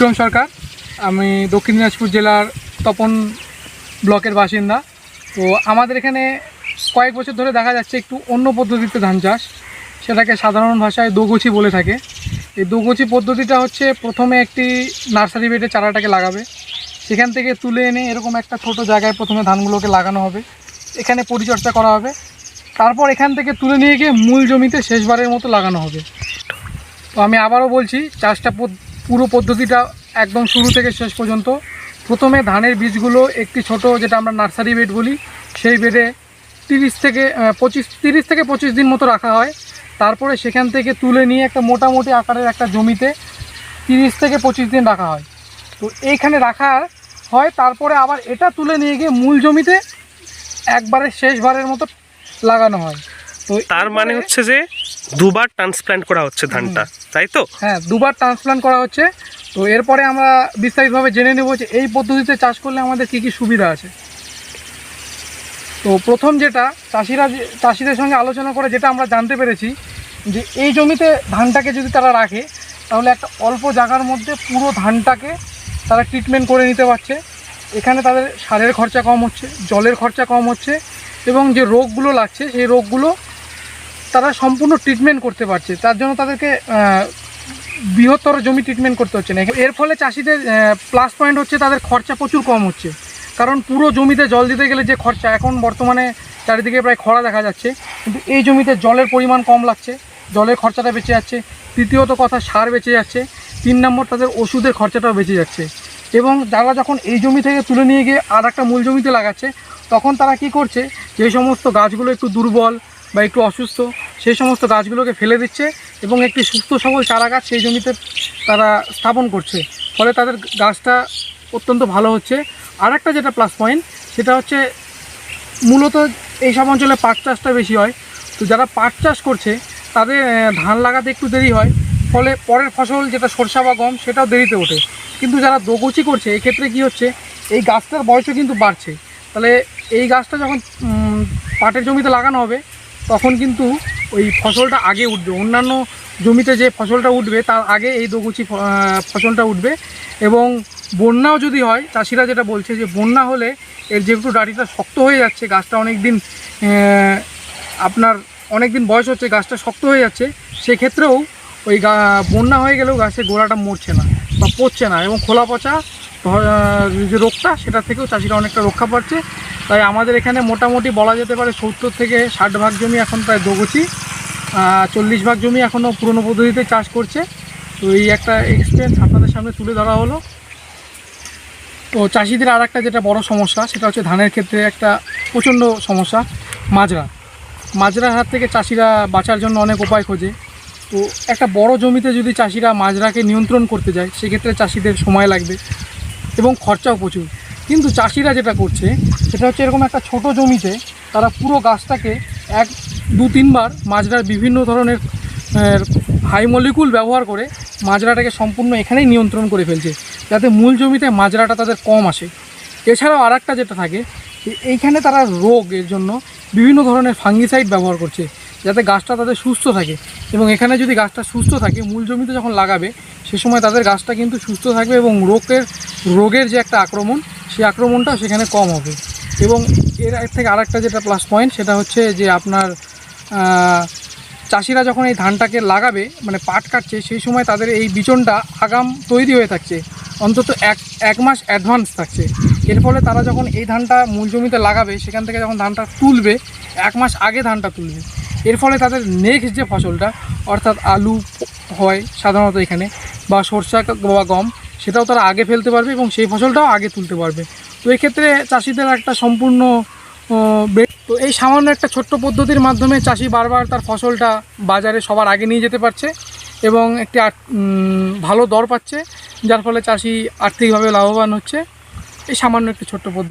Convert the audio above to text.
বিক্রম সরকার। আমি দক্ষিণ দিনাজপুর জেলার তপন ব্লকের বাসিন্দা। তো আমাদের এখানে কয়েক বছর ধরে দেখা যাচ্ছে একটু অন্য পদ্ধতিতে ধান চাষ। সেটাকে সাধারণ ভাষায় দোগছি বলে থাকে। এই দোগছি পদ্ধতিটা হচ্ছে প্রথমে একটি নার্সারি বেডে চারাটাকে লাগাবে। সেখান থেকে তুলে এনে এরকম একটা ছোট জায়গায় প্রথমে ধানগুলোকে লাগানো হবে। এখানে পরিচর্যা করা হবে। তারপর এখান থেকে তুলে নিয়ে গিয়ে মূল জমিতে শেষবারের মতো লাগানো হবে। তো আমি আবারও বলছি, চাষটা পুরো পদ্ধতিটা একদম শুরু থেকে শেষ পর্যন্ত। প্রথমে ধানের বীজগুলো একটি ছোট যেটা আমরা নার্সারি বেড বলি সেই বেডে তিরিশ থেকে পঁচিশ তিরিশ থেকে পঁচিশ দিন মতো রাখা হয়। তারপরে সেখান থেকে তুলে নিয়ে একটা মোটামুটি আকারের একটা জমিতে তিরিশ থেকে পঁচিশ দিন রাখা হয়। তো এইখানে রাখা হয় তারপরে আবার এটা তুলে নিয়ে গিয়ে মূল জমিতে একবারে শেষবারের মতো লাগানো হয়। তো তার মানে হচ্ছে যে দুবার ট্রান্সপ্ল্যান্ট করা হচ্ছে ধানটা তাই তো? হ্যাঁ দুবার ট্রান্সপ্লান্ট করা হচ্ছে। তো এরপরে আমরা বিস্তারিতভাবে জেনে নেব যে এই পদ্ধতিতে চাষ করলে আমাদের কী কী সুবিধা আছে। তো প্রথম যেটা চাষিরা চাষিদের সঙ্গে আলোচনা করে যেটা আমরা জানতে পেরেছি যে এই জমিতে ধানটাকে যদি তারা রাখে তাহলে একটা অল্প জায়গার মধ্যে পুরো ধানটাকে তারা ট্রিটমেন্ট করে নিতে পারছে। এখানে তাদের সারের খরচা কম হচ্ছে জলের খরচা কম হচ্ছে এবং যে রোগগুলো লাগছে সেই রোগগুলো তারা সম্পূর্ণ ট্রিটমেন্ট করতে পারছে। তার জন্য তাদেরকে বৃহত্তর জমি ট্রিটমেন্ট করতে হচ্ছে না। এর ফলে চাষিদের প্লাস পয়েন্ট হচ্ছে তাদের খরচা প্রচুর কম হচ্ছে। কারণ পুরো জমিতে জল দিতে গেলে যে খরচা, এখন বর্তমানে চারিদিকে প্রায় খরা দেখা যাচ্ছে। কিন্তু এই জমিতে জলের পরিমাণ কম লাগছে, জলের খরচাটা বেঁচে যাচ্ছে। তৃতীয়ত কথা, সার বেঁচে যাচ্ছে। তিন নম্বর, তাদের ওষুধের খরচাটাও বেঁচে যাচ্ছে। এবং যারা যখন এই জমি থেকে তুলে নিয়ে গিয়ে আর একটা মূল জমিতে লাগাচ্ছে, তখন তারা কি করছে, যে সমস্ত গাছগুলো একটু দুর্বল বা একটু অসুস্থ, সেই সমস্ত গাছগুলোকে ফেলে দিচ্ছে এবং একটি সুস্থ সবল চারা গাছ সেই জমিতে তারা স্থাপন করছে। ফলে তাদের গাছটা অত্যন্ত ভালো হচ্ছে। আর একটা যেটা প্লাস পয়েন্ট সেটা হচ্ছে মূলত এই সব অঞ্চলে পাট চাষটা বেশি হয়। তো যারা পাট চাষ করছে, তাদের ধান লাগাতে একটু দেরি হয়। ফলে পরের ফসল যেটা সরষা বা গম, সেটাও দেরিতে ওঠে। কিন্তু যারা দোগচি করছে, এক্ষেত্রে কি হচ্ছে, এই গাছটার বয়সও কিন্তু বাড়ছে। তাহলে এই গাছটা যখন পাটের জমিতে লাগানো হবে তখন কিন্তু ওই ফসলটা আগে উঠবে। অন্যান্য জমিতে যে ফসলটা উঠবে, তার আগে এই দোগুচি ফসলটা উঠবে। এবং বন্যাও যদি হয় চাষিরা যেটা বলছে যে, বন্যা হলে এর যেহেতু ডাঁটিটা শক্ত হয়ে যাচ্ছে, গাছটা অনেক দিন আপনার অনেক দিন বয়স হচ্ছে, গাছটা শক্ত হয়ে যাচ্ছে, সেক্ষেত্রেও ওই গা বন্যা হয়ে গেলেও গাছের গোড়াটা মরছে না বা পচছে না এবং খোলা পচা যে রোগটা, সেটা থেকেও চাষিরা অনেকটা রক্ষা পাচ্ছে। তাই আমাদের এখানে মোটামুটি বলা যেতে পারে সত্তর থেকে ষাট ভাগ জমি এখন প্রায় দোগছি। চল্লিশ ভাগ জমি এখনও পুরনো পদ্ধতিতে চাষ করছে। তো এই একটা এক্সপিরিয়েন্স আপনাদের সামনে তুলে ধরা হলো। তো চাষিদের আর একটা যেটা বড় সমস্যা, সেটা হচ্ছে ধানের ক্ষেত্রে একটা প্রচণ্ড সমস্যা, মাজরা। মাজরার হাত থেকে চাষিরা বাঁচার জন্য অনেক উপায় খোঁজে। তো একটা বড় জমিতে যদি চাষিরা মাজরাকে নিয়ন্ত্রণ করতে যায়, সেক্ষেত্রে চাষিদের সময় লাগবে। এবং খরচাও প্রচুর। কিন্তু চাষিরা যেটা করছে, সেটা হচ্ছে এরকম একটা ছোট জমিতে তারা পুরো গাছটাকে এক, দু, তিনবার মাজরার বিভিন্ন ধরনের হাই মলিকুল ব্যবহার করে মাজরাটাকে সম্পূর্ণ এখানেই নিয়ন্ত্রণ করে ফেলছে, যাতে মূল জমিতে মাজরাটা তাদের কম আসে। এছাড়াও আর যেটা থাকে এইখানে তারা রোগের জন্য বিভিন্ন ধরনের ফাঙ্গিসাইড ব্যবহার করছে, যাতে গাছটা তাদের সুস্থ থাকে এবং এখানে যদি গাছটা সুস্থ থাকে, মূল জমিতে যখন লাগাবে সে সময় তাদের গাছটা কিন্তু সুস্থ থাকবে এবং রোগের রোগের যে একটা আক্রমণ সেই আক্রমণটাও সেখানে কম হবে। এবং এর থেকে আরেকটা যেটা প্লাস পয়েন্ট সেটা হচ্ছে যে আপনার চাষিরা যখন এই ধানটাকে লাগাবে মানে পাট কাটছে, সেই সময় তাদের এই বিচনটা আগাম তৈরি হয়ে থাকছে। অন্তত এক এক মাস অ্যাডভান্স থাকছে। এর ফলে তারা যখন এই ধানটা মূল জমিতে লাগাবে, সেখান থেকে যখন ধানটা তুলবে, এক মাস আগে ধানটা তুলবে। এর ফলে তাদের নেক্সট যে ফসলটা, অর্থাৎ আলু হয় সাধারণত এখানে বা সরষা বা গম, সেটাও তারা আগে ফেলতে পারবে এবং সেই ফসলটাও আগে তুলতে পারবে। তো এক্ষেত্রে চাষিদের একটা সম্পূর্ণ তো এই সামান্য একটা ছোট্ট পদ্ধতির মাধ্যমে চাষি বারবার তার ফসলটা বাজারে সবার আগে নিয়ে যেতে পারছে এবং একটি ভালো দর পাচ্ছে, যার ফলে চাষি আর্থিকভাবে লাভবান হচ্ছে। এই সামান্য একটি ছোট্ট পদ্ধতি।